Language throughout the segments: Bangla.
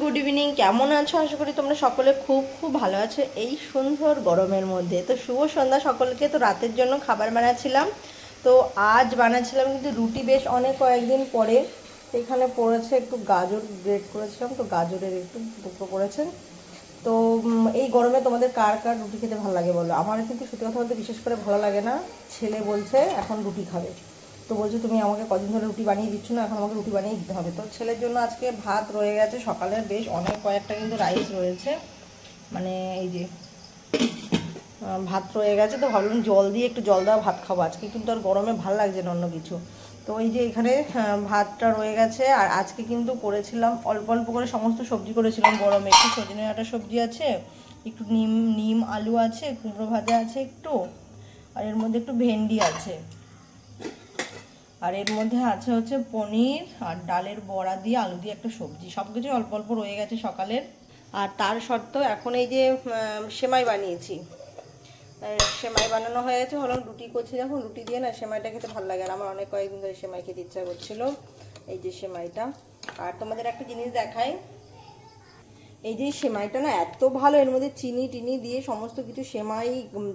গুড ইভিনিং কেমন আছো? আশা করি তোমরা সকলে খুব খুব ভালো আছো। এই সুন্দর গরমের মধ্যে। তো শুভ সন্ধ্যা সকলকে। তো রাতের জন্য খাবার বানাচ্ছিলাম। তো আজ বানাচ্ছিলাম কিন্তু রুটি বেশ অনেক কয়েকদিন পরে। এখানে পড়েছে একটু গাজর গ্রেড করেছিলাম। তো গাজরের একটু টুকরো করেছেন তো এই গরমে তোমাদের কার কার রুটি খেতে ভালো লাগে বলো? আমার কিন্তু সত্যি কথা বলতে বিশেষ করে ভালো লাগে না। ছেলে বলছে, এখন রুটি খাবে। তো বলছে, তুমি আমাকে কদিন ধরে রুটি বানিয়ে দিচ্ছ না, এখন আমাকে রুটি বানিয়ে দিতে হবে। তো ছেলের জন্য আজকে ভাত রয়ে গেছে, সকালের বেশ অনেক কয়েকটা কিন্তু রাইস রয়েছে। মানে এই যে ভাত রয়ে গেছে, তো ভাবলাম জল দিয়ে একটু জল দেওয়া ভাত খাব আজকে, কিন্তু আর গরমে ভালো লাগছে না অন্য কিছু। তো এই যে এখানে ভাতটা রয়ে গেছে, আর আজকে কিন্তু করেছিলাম, অল্প অল্প করে সমস্ত সবজি করেছিলাম গরমে। একটু সজনে ডাঁটা সবজি আছে, একটু নিম নিম, আলু আছে, কুমড়ো ভাজা আছে একটু, আর এর মধ্যে একটু ভেন্ডি আছে। আর এর মধ্যে আছে হচ্ছে পনির আর ডালের বড়া দিয়ে আলু দিয়ে একটা সবজি। সব কিছু অল্প অল্প রয়ে গেছে সকালের। আর তার সত্ত্বেও এখন এই যে সেমাই বানিয়েছি। সেমাই বানানো হয়ে গেছে। হলাম রুটি করছি। যখন রুটি দিয়ে না সেমাইটা খেতে ভালো লাগে আর আমার অনেক কয়েকদিন ধরে সেমাই খেতে ইচ্ছা করছিল, এই যে সেমাইটা। আর তোমাদের একটা জিনিস দেখাই। এই যে সেমাইটা না এত ভালো, এর মধ্যে চিনি টিনি দিয়ে সমস্ত কিছু সেমাই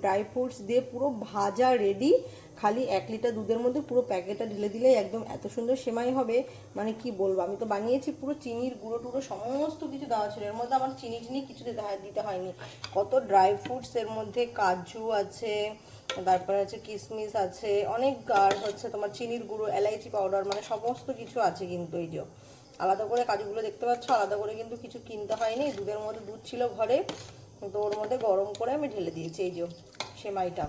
ড্রাই ফ্রুটস দিয়ে পুরো ভাজা রেডি খালি এক লিটার দুধের মধ্যে পুরো প্যাকেটটা ঢেলে দিলেই একদম এত সুন্দর সেমাই হবে। মানে কি বলব? আমি তো বানিয়েছি পুরো চিনির গুঁড়ো টুড়ো সমস্ত কিছু দেওয়া ছিল। এর মধ্যে আমার চিনি চিনি কিছু দিতে হয়নি। কত ড্রাই ফ্রুটস এর মধ্যে কাজু আছে, তারপরে আছে কিশমিশ আছে, অনেক আর হচ্ছে তোমার চিনির গুঁড়ো, এলাইচি পাউডার মানে সমস্ত কিছু আছে কিন্তু এই যে। আলাদা করে কাজুগুলো দেখতে পাচ্ছ? আলাদা করে কিন্তু কিছু কিনতে হয়নি। দুধের মধ্যে দুধ ছিল ঘরে। তো ওর মধ্যে গরম করে আমি ঢেলে দিয়েছি এই যে সেমাইটা।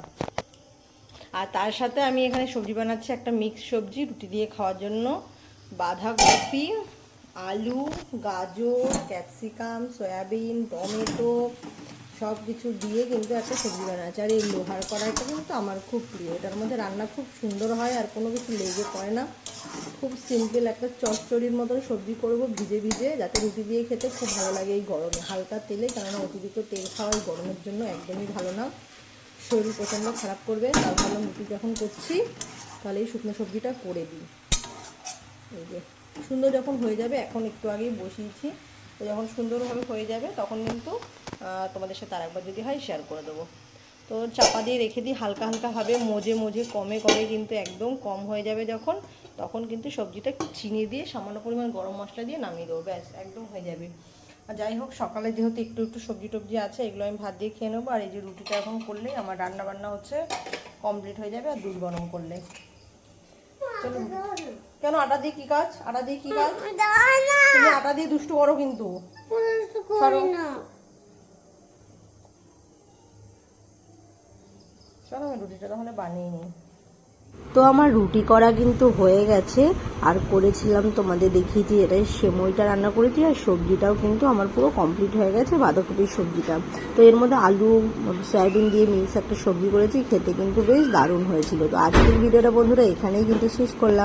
আর তার সাথে আমি এখানে সবজি বানাচ্ছি একটা মিক্স সবজি, রুটি দিয়ে খাওয়ার জন্য। বাঁধাকপি, আলু, গাজর ক্যাপসিকাম সয়াবিন, টমেটো সব কিছু দিয়ে কিন্তু একটা সবজি বানাচ্ছে। আর এই লোহার কড়াইটা কিন্তু আমার খুব প্রিয়। এটার মধ্যে রান্না খুব সুন্দর হয় আর কোনো কিছু লেগে পড়ে না। খুব সিম্পল একটা চচ্চড়ির মতন সবজি করব ভিজে ভিজে, যাতে রুটি দিয়ে খেতে খুব ভালো লাগে এই গরমে, হালকা তেলে। কেননা অতিরিক্ত তেল খাওয়া এই গরমের জন্য একদমই ভালো না। শরীর প্রচণ্ড খারাপ করবে, তার ভাবলাম রুটি যখন করছি, তাহলে এই শুকনো সবজিটা করে দিই। এই যে, সুন্দর যখন হয়ে যাবে, এখন একটু আগেই বসিয়েছি, তো যখন সুন্দরভাবে হয়ে যাবে, তখন কিন্তু তোমাদের সাথে আর একবার যদি হয় শেয়ার করে দেবো। তো চাপা দিয়ে রেখে দিই, হালকা হালকাভাবে মজে মজে, কমে কমে কিন্তু একদম কম হয়ে যাবে যখন, তখন কিন্তু সবজিটা চিনি দিয়ে, সামান্য পরিমাণ গরম মশলা দিয়ে নামিয়ে দেবো, ব্যাস, একদম হয়ে যাবে। যাই হোক, সকালে যেহেতু একটু একটু সবজি টবজি আছে, এগুলো আমি ভাত দিয়ে খেয়ে নেব। আর এই যে রুটিটা এখন করলেই আমার রান্না বান্না হচ্ছে কমপ্লিট হয়ে যাবে আর দুধ গরম করলে। চলো। কেন আটা দিয়ে কি কাজ? আটা দিয়ে কি কাজ? তুমি আটা দিয়ে দুষ্টু করো কিন্তু। চলো আমি রুটিটা তাহলে বানিয়ে নিই। তো আমার রুটি করা কিন্তু হয়ে গেছে। আর করেছিলাম তোমাদের দেখিয়েছি এটাই সেমইটা রান্না করেছি, আর সবজিটাও কিন্তু আমার পুরো কমপ্লিট হয়ে গেছে বাঁধাকপির সবজিটা। তো এর মধ্যে আলু, সয়াবিন দিয়ে মিক্স একটা সবজি করেছি, খেতে কিন্তু বেশ দারুণ হয়েছিল। তো আজকের ভিডিওটা বন্ধুরা এখানেই কিন্তু শেষ করলাম।